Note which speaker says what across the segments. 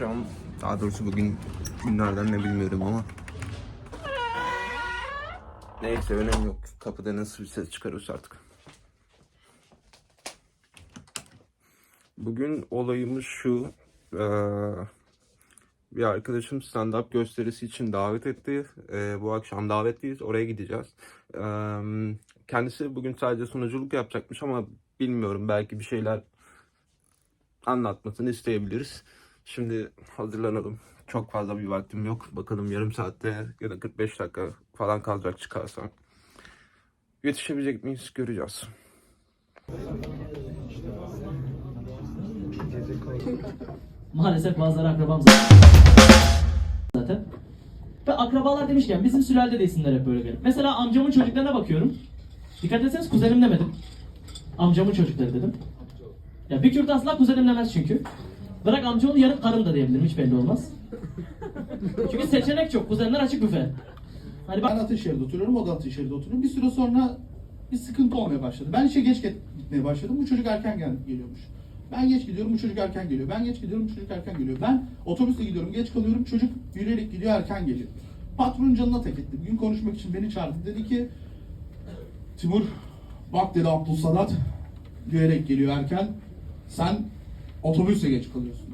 Speaker 1: Akşam, daha doğrusu bugün günlerden ne bilmiyorum ama Neyse önemi yok. Kapıda nasıl bir ses çıkarırsa artık. Bugün olayımız şu. eee, bir arkadaşım stand-up gösterisi için davet etti. Eee, bu akşam davetliyiz. Oraya gideceğiz. Eee, kendisi bugün sadece sunuculuk yapacakmış ama bilmiyorum. Belki bir şeyler anlatmasını isteyebiliriz. Şimdi hazırlanalım. Çok fazla bir vaktim yok. Bakalım yarım saatte ya da 45 dakika falan kalacak çıkarsam. Yetişebilecek miyiz göreceğiz.
Speaker 2: Maalesef bazıları akrabam zaten. Ve akrabalar demişken bizim sülalede de isimler hep böyle benim. Mesela amcamın çocuklarına bakıyorum. Dikkat etseniz kuzenim demedim. Amcamın çocukları dedim. Ya bir Kürt asla kuzenim demez çünkü. Bırak amcaoğlu yarın karım da diyebilirim hiç belli olmaz. Çünkü seçenek çok. Kuzenler açık büfe. Hani bak
Speaker 3: Ben Ataşehir'de oturuyorum, o da Ataşehir'de oturuyor. Bir süre sonra bir sıkıntı olmaya başladı. Ben işe geç gitmeye başladım, bu çocuk erken gel geliyormuş. Ben geç gidiyorum, bu çocuk erken geliyor. Ben geç gidiyorum, bu çocuk erken geliyor. Ben otobüsle gidiyorum, geç kalıyorum, çocuk yürüyerek gidiyor, erken geliyor. Patronun canına tek etti. Bugün konuşmak için beni çağırdı. Dedi ki, Timur, bak dedi Abdülsadat, yürüyerek geliyor erken. Sen otobüsle geç kalıyorsun.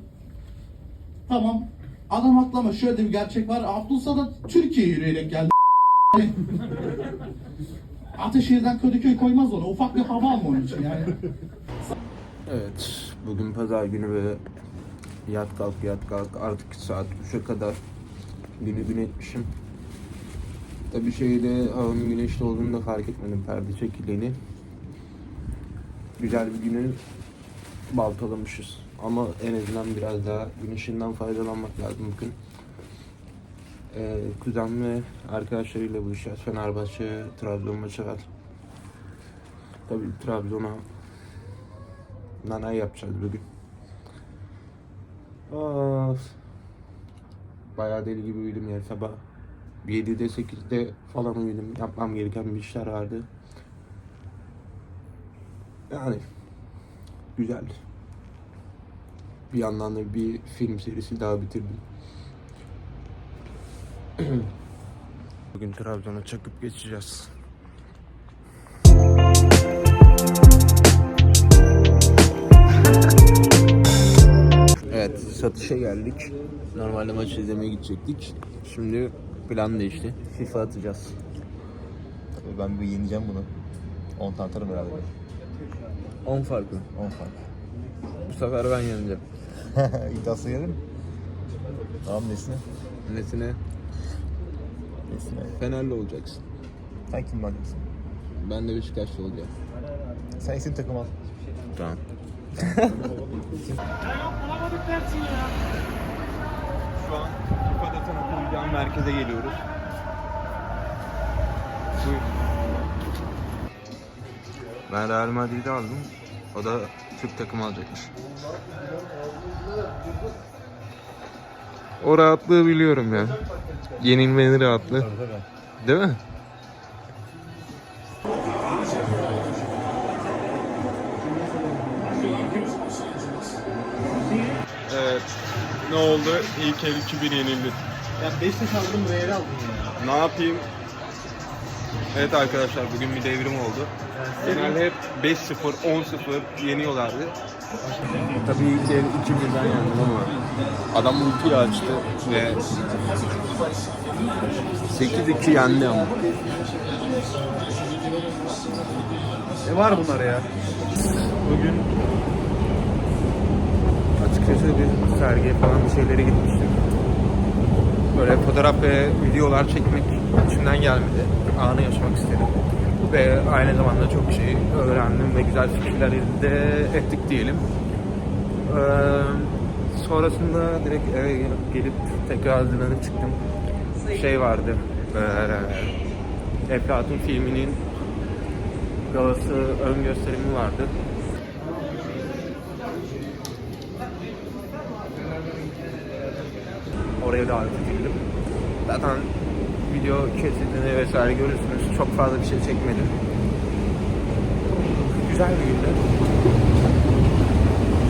Speaker 3: Tamam. Adam haklı ama şöyle bir gerçek var. Abdülsadat Türkiye yürüyerek geldi. Ataşehir'den Kadıköy koymaz ona. Ufak bir hava ama onun için yani.
Speaker 1: Evet, bugün pazar günü ve yat kalk yat kalk artık saat 3'e kadar günü gün etmişim. Tabii şeyde havanın güneşli olduğunu da fark etmedim perde çekildiğini. Güzel bir günü baltalamışız. Ama en azından biraz daha güneşinden faydalanmak lazım bugün. Ee, kuzen ve arkadaşlarıyla buluşacağız. Fenerbahçe, Trabzon maçı var. Tabii Trabzon'a Nanay yapacağız bugün. Of. Bayağı deli gibi uyudum ya sabah. 7'de 8'de falan uyudum. Yapmam gereken bir işler vardı. Yani güzel. Bir yandan da bir film serisi daha bitirdim. Bugün Trabzon'a çakıp geçeceğiz. Evet, satışa geldik. Normalde maç izlemeye gidecektik. Şimdi plan değişti. FIFA atacağız.
Speaker 4: Tabii ben bir yeneceğim bunu. 10 tane atarım herhalde.
Speaker 1: 10 farklı.
Speaker 4: 10 fark.
Speaker 1: Bu sefer ben yeneceğim.
Speaker 4: İddiası gelir mi? Tamam nesine?
Speaker 1: Nesine?
Speaker 4: Nesine?
Speaker 1: Fenerli olacaksın.
Speaker 4: Sen kim bakacaksın?
Speaker 1: Ben de Beşiktaşlı olacağım.
Speaker 4: Sen isim takım al.
Speaker 1: Tamam. Şu an İFA'da tanıtılacağım merkeze geliyoruz. Buyur. Ben Real Madrid'i aldım. O da Türk takımı alacakmış. O rahatlığı biliyorum ya. Yenilmenin rahatlığı. Değil mi? Evet. Ne oldu? İlk el 2-1 yenildi.
Speaker 3: Ya 5 yaş aldım değeri aldım ya.
Speaker 1: Ne yapayım? Evet arkadaşlar bugün bir devrim oldu. Genelde hep 5-0, 10-0 yeniyorlardı. Tabii ilk el 2-1'den yendim ama adam ultiyi açtı ve 8-2 yendi ama.
Speaker 3: E var bunlar ya.
Speaker 1: Bugün açıkçası bir sergiye falan bir şeylere gitmiştim. Böyle fotoğraf ve videolar çekmek içimden gelmedi. Anı yaşamak istedim. Ve aynı zamanda çok şey öğrendim ve güzel fikirler elde ettik diyelim. Ee, sonrasında direkt eve gelip tekrar hazırlanıp çıktım. Şey vardı. Ee, Eflatun filminin galası ön gösterimi vardı. Oraya davet edildim. Zaten video kesitini vesaire görürsünüz. Çok fazla bir şey çekmedim. Güzel bir gündü.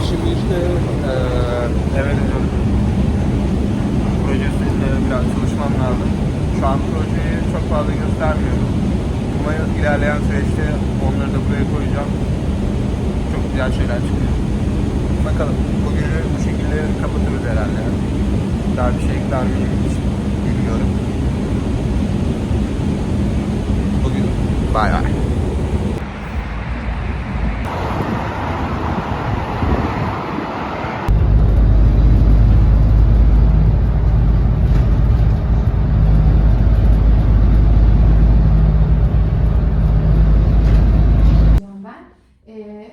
Speaker 1: Şimdi işte eee eve dönüyorum. yapmam lazım. Şu an projeyi çok fazla göstermiyorum. Umarım ilerleyen süreçte onları da buraya koyacağım. Çok güzel şeyler çıkıyor. Bakalım bugünü bu şekilde kapatırız herhalde. Daha bir şey ekler miyim hiç bilmiyorum. Bugün bay bay.
Speaker 5: Ee,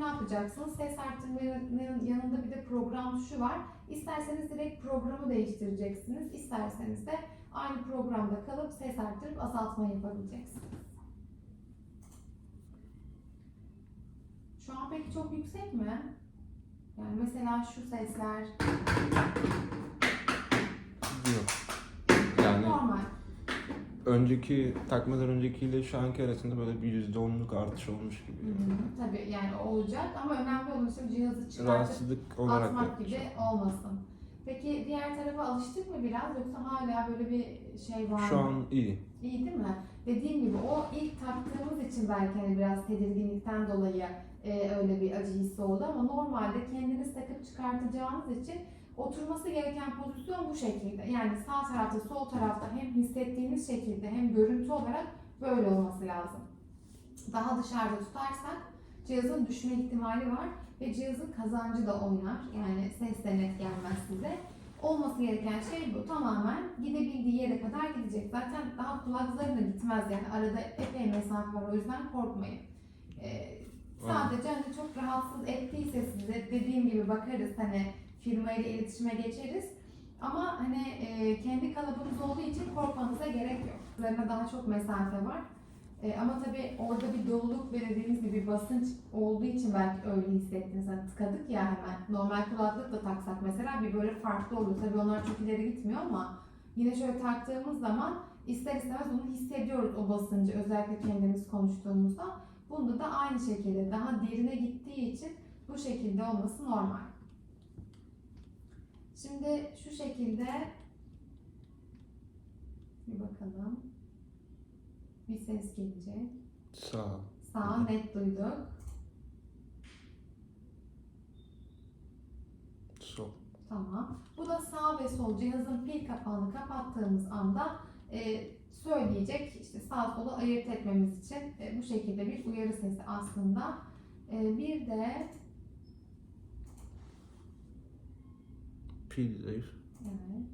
Speaker 5: yapacaksınız? Ses arttırmanın yanında bir de program tuşu var. İsterseniz direkt programı değiştireceksiniz. İsterseniz de aynı programda kalıp ses arttırıp azaltma yapabileceksiniz. Şu an peki çok yüksek mi? Yani mesela şu sesler
Speaker 1: Yok. Yani
Speaker 5: normal.
Speaker 1: önceki takmadan öncekiyle şu anki arasında böyle bir yüzde onluk artış olmuş
Speaker 5: Hı
Speaker 1: gibi.
Speaker 5: hı, Tabii yani olacak ama önemli olan işte cihazı çıkartıp
Speaker 1: Rahatsızlık olarak
Speaker 5: atmak gibi olmasın. Peki diğer tarafa alıştık mı biraz yoksa hala böyle bir şey var
Speaker 1: Şu
Speaker 5: mı?
Speaker 1: an iyi.
Speaker 5: İyi değil mi? Dediğim gibi o ilk taktığımız için belki hani biraz tedirginlikten dolayı e, öyle bir acı hissi oldu ama normalde kendiniz takıp çıkartacağınız için oturması gereken pozisyon bu şekilde. Yani sağ tarafta sol tarafta hem hissettiğiniz şekilde hem görüntü olarak böyle olması lazım. Daha dışarıda tutarsak cihazın düşme ihtimali var ve cihazın kazancı da oynar. Yani ses de net gelmez size. Olması gereken şey bu. Tamamen gidebildiği yere kadar gidecek. Zaten daha kulak zarına gitmez yani. Arada epey mesafe var. O yüzden korkmayın. Ee, sadece hani çok rahatsız ettiyse size dediğim gibi bakarız hani firmayla iletişime geçeriz. Ama hani e, kendi kalıbımız olduğu için korkmanıza gerek yok. Zarına daha çok mesafe var. E, ama tabii orada bir doluluk ve dediğimiz gibi basınç olduğu için belki öyle hissettiniz. Hani tıkadık ya hemen. Normal kulaklık da taksak mesela bir böyle farklı oluyor. Tabii onlar çok ileri gitmiyor ama yine şöyle taktığımız zaman ister istemez onu hissediyoruz o basıncı. Özellikle kendimiz konuştuğumuzda. Bunda da aynı şekilde daha derine gittiği için bu şekilde olması normal. Şimdi şu şekilde bir bakalım. Bir ses gelecek.
Speaker 1: Sağ.
Speaker 5: Sağ net duyduk.
Speaker 1: Sol.
Speaker 5: Tamam. Bu da sağ ve sol cihazın pil kapağını kapattığımız anda e, söyleyecek işte sağ solu ayırt etmemiz için e, bu şekilde bir uyarı sesi aslında. E, bir de
Speaker 1: Pil zayıf.
Speaker 5: evet.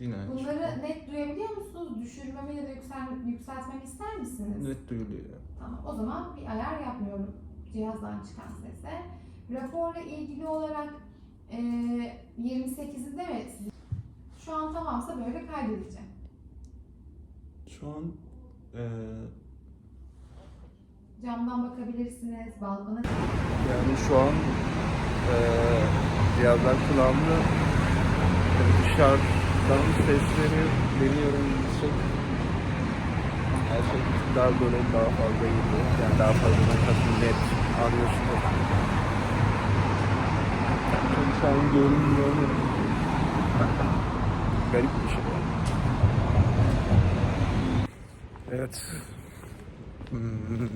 Speaker 1: Yine aynı şey.
Speaker 5: Bunları net duyabiliyor musunuz? Düşürmemi ya da yüksel, yükseltmemi ister misiniz?
Speaker 1: Net duyuluyor.
Speaker 5: Tamam. O zaman bir ayar yapmıyorum cihazdan çıkan sese. Raporla ilgili olarak e, 28'inde mi? Şu an tamamsa böyle kaydedeceğim.
Speaker 1: Şu an eee
Speaker 5: Camdan bakabilirsiniz, balkona
Speaker 1: yani şu an eee cihazlar kulağımda dışarıdan sesleri deniyorum yüksek. Her şey daha böyle daha fazla geliyor. Yani daha fazla nakasın net anlaşılıyor. Çünkü şu an görünmüyor garip bir şey. Evet. Hmm,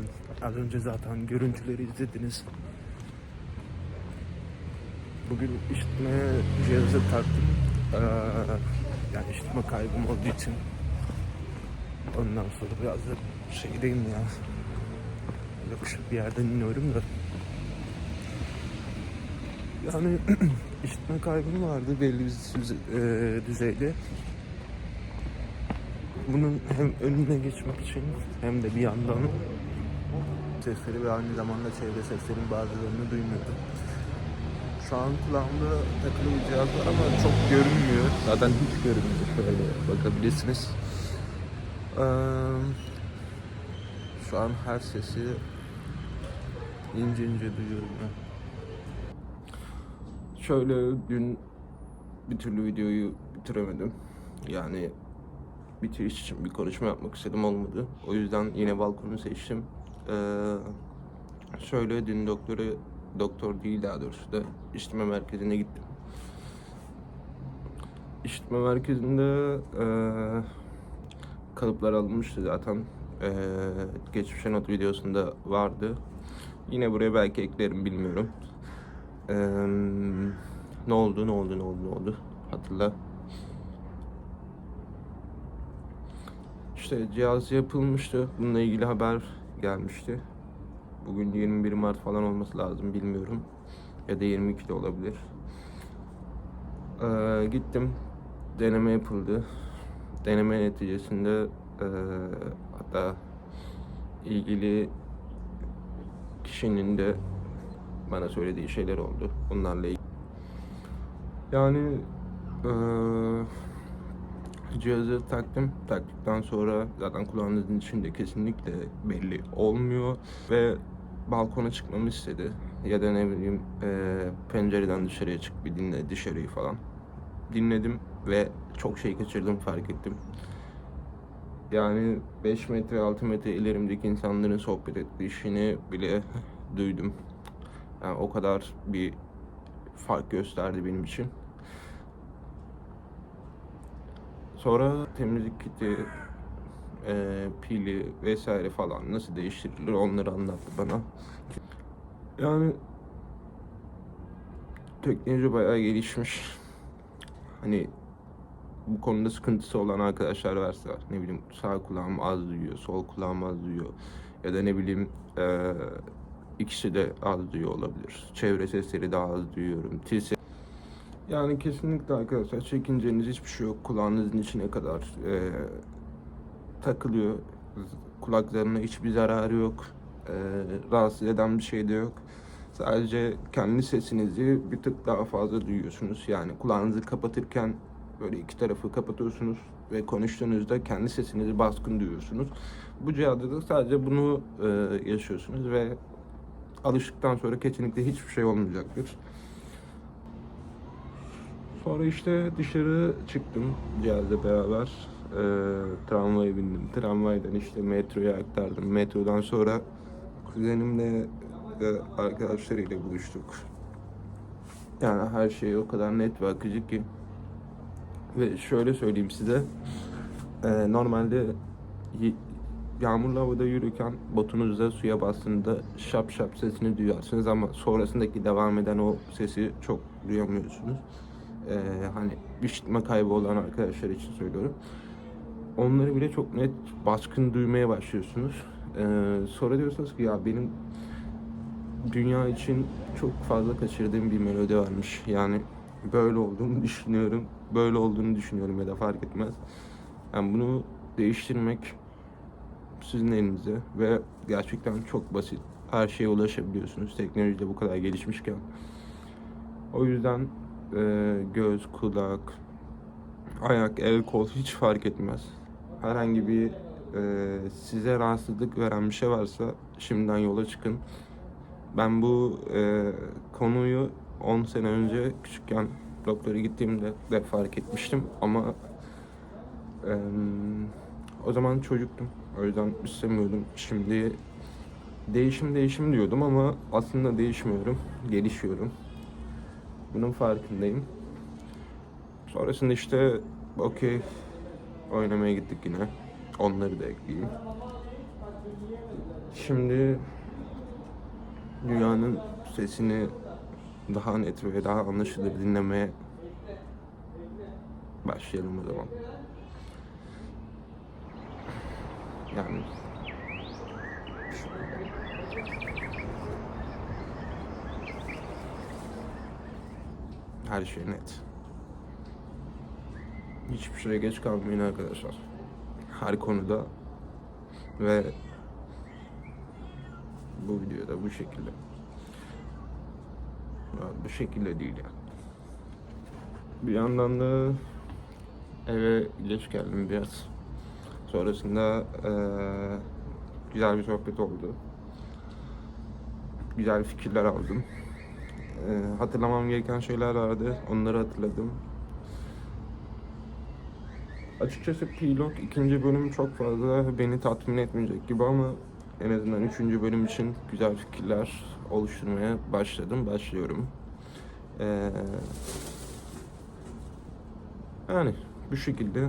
Speaker 1: az önce zaten görüntüleri izlediniz. Bugün işitme cihazı taktım. Ee, yani işitme kaybım olduğu için. Ondan sonra biraz da şeydeyim ya. Yakışık bir yerden iniyorum da. Yani işitme kaybım vardı belli bir e, düzeyde. Bunun hem önüne geçmek için hem de bir yandan sesleri ve aynı zamanda çevre seslerin bazılarını duymuyorum. Şu an kulağımda takılı bir cihaz var ama çok görünmüyor. Zaten hiç görünmüyor. Şöyle bakabilirsiniz. Şu an her sesi ince ince duyuyorum ben. Şöyle dün bir türlü videoyu bitiremedim. Yani bitiriş için bir konuşma yapmak istedim olmadı. O yüzden yine balkonu seçtim. Ee, şöyle dün doktora doktor değil daha doğrusu da işleme merkezine gittim. işitme merkezinde eee, kalıplar alınmıştı zaten. Eee geçmişe not videosunda vardı. Yine buraya belki eklerim bilmiyorum. Eee, ne oldu ne oldu ne oldu ne oldu hatırla. İşte cihaz yapılmıştı. Bununla ilgili haber gelmişti. Bugün 21 Mart falan olması lazım bilmiyorum. Ya da 22 de olabilir. Ee, gittim. Deneme yapıldı. Deneme neticesinde ee, hatta ilgili kişinin de bana söylediği şeyler oldu. Bunlarla ilgili. Yani ee, cihazı taktım. Taktıktan sonra zaten kulağınızın içinde kesinlikle belli olmuyor ve balkona çıkmamı istedi. Ya da ne bileyim eee, pencereden dışarıya çık bir dinle dışarıyı falan. Dinledim ve çok şey kaçırdım fark ettim. Yani 5 metre 6 metre ilerimdeki insanların sohbet ettiğini bile duydum. Yani o kadar bir fark gösterdi benim için. Sonra temizlik kiti, e, pili vesaire falan nasıl değiştirilir onları anlattı bana. Yani teknoloji bayağı gelişmiş. Hani bu konuda sıkıntısı olan arkadaşlar varsa ne bileyim sağ kulağım az duyuyor, sol kulağım az duyuyor ya da ne bileyim e, ikisi de az duyuyor olabilir. Çevre sesleri daha az duyuyorum. Til yani kesinlikle arkadaşlar çekinceniz hiçbir şey yok. Kulağınızın içine kadar e, takılıyor. Kulaklarına hiçbir zararı yok. E, rahatsız eden bir şey de yok. Sadece kendi sesinizi bir tık daha fazla duyuyorsunuz. Yani kulağınızı kapatırken böyle iki tarafı kapatıyorsunuz ve konuştuğunuzda kendi sesinizi baskın duyuyorsunuz. Bu cihazda da sadece bunu e, yaşıyorsunuz ve alıştıktan sonra kesinlikle hiçbir şey olmayacaktır. Sonra işte dışarı çıktım cihazla beraber. Ee, tramvaya bindim. Tramvaydan işte metroya aktardım. Metrodan sonra kuzenimle ve arkadaşlarıyla buluştuk. Yani her şey o kadar net ve akıcı ki. Ve şöyle söyleyeyim size. Ee, normalde yağmurlu havada yürürken botunuzda suya bastığında şap şap sesini duyarsınız ama sonrasındaki devam eden o sesi çok duyamıyorsunuz. Ee, hani işitme kaybı olan arkadaşlar için söylüyorum. Onları bile çok net baskın duymaya başlıyorsunuz. Ee, sonra diyorsunuz ki ya benim dünya için çok fazla kaçırdığım bir melodi varmış. Yani böyle olduğunu düşünüyorum. Böyle olduğunu düşünüyorum ya da fark etmez. Yani bunu değiştirmek sizin elinizde ve gerçekten çok basit. Her şeye ulaşabiliyorsunuz. Teknoloji de bu kadar gelişmişken. O yüzden e, göz, kulak, ayak, el, kol hiç fark etmez. Herhangi bir e, size rahatsızlık veren bir şey varsa şimdiden yola çıkın. Ben bu e, konuyu 10 sene önce küçükken doktora gittiğimde de fark etmiştim ama e, o zaman çocuktum. O yüzden istemiyordum. Şimdi değişim değişim diyordum ama aslında değişmiyorum. Gelişiyorum. Bunun farkındayım. Sonrasında işte okey oynamaya gittik yine. Onları da ekleyeyim. Şimdi dünyanın sesini daha net ve daha anlaşılır dinlemeye başlayalım o zaman. Yani her şey net. Hiçbir şeye geç kalmayın arkadaşlar. Her konuda ve bu videoda bu şekilde. Bu şekilde değil yani. Bir yandan da eve geç geldim biraz. Sonrasında eee, güzel bir sohbet oldu. Güzel fikirler aldım. Eee, hatırlamam gereken şeyler vardı. Onları hatırladım. Açıkçası pilot ikinci bölüm çok fazla beni tatmin etmeyecek gibi ama en azından üçüncü bölüm için güzel fikirler oluşturmaya başladım, başlıyorum. Ee, Yani bu şekilde